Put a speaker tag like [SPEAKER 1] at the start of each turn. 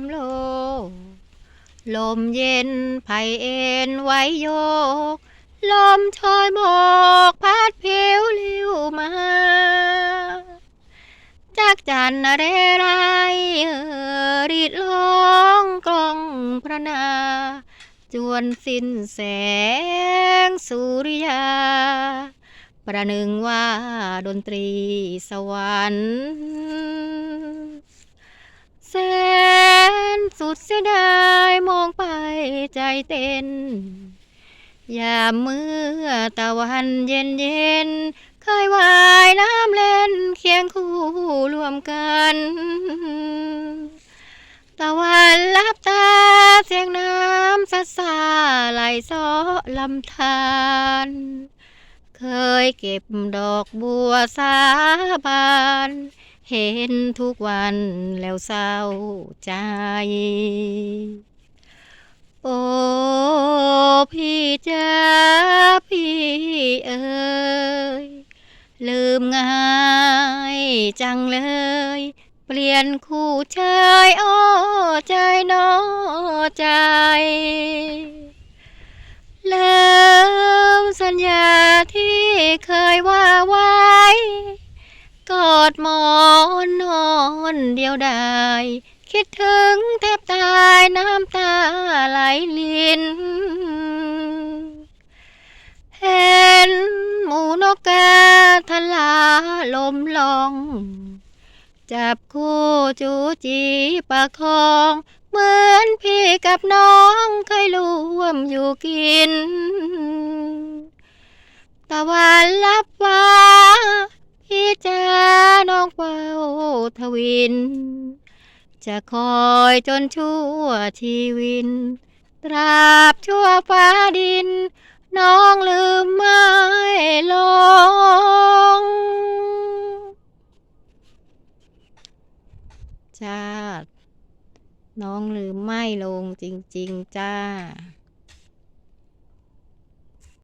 [SPEAKER 1] มโล ลมเย็นไผ่เอ็นไว้โยก ลมชอยหมอกพัดผิวลิวมาจากจันทร์เรไรรีดร้องกลองพระนา จวนสิ้นแสงสุริยา ประหนึ่งว่าดนตรีสวรรค์แส นสุดเสียดายมองไปใจเต้นยามเมื่อตะวันเย็นเย็นเคยว่ายน้ำเล่นเคียงคู่รวมกัน ตะวันลับตาเสียงน้ำซัดซาไหลซ้อลำธารเคยเก็บดอกบัวสาบาน เห็นทุกวันแล้วเศร้าใจ โอ้พี่จ้าพี่เอ๋ยลืมง่ายจังเลย เปลี่ยนคู่เชยโอ้ใจน้อใจแล้วสัญญาที่เคยว่าไว้ ดหมอนนอนเดียวดายคิดถึงแทบตายน้ำตาไหลลินเห็นหมูนกกาทลาลมลอง จับคู่จูจีประคอง เหมือนพี่กับน้องเคยร่วมอยู่กิน ตะวันลับฟ้า ทวิน จะคอยจนชั่วชีวิน ตราบชั่วฟ้าดิน น้องลืมไม่ลงจ้าน้องลืมไม่ลงจริง ๆ จ้า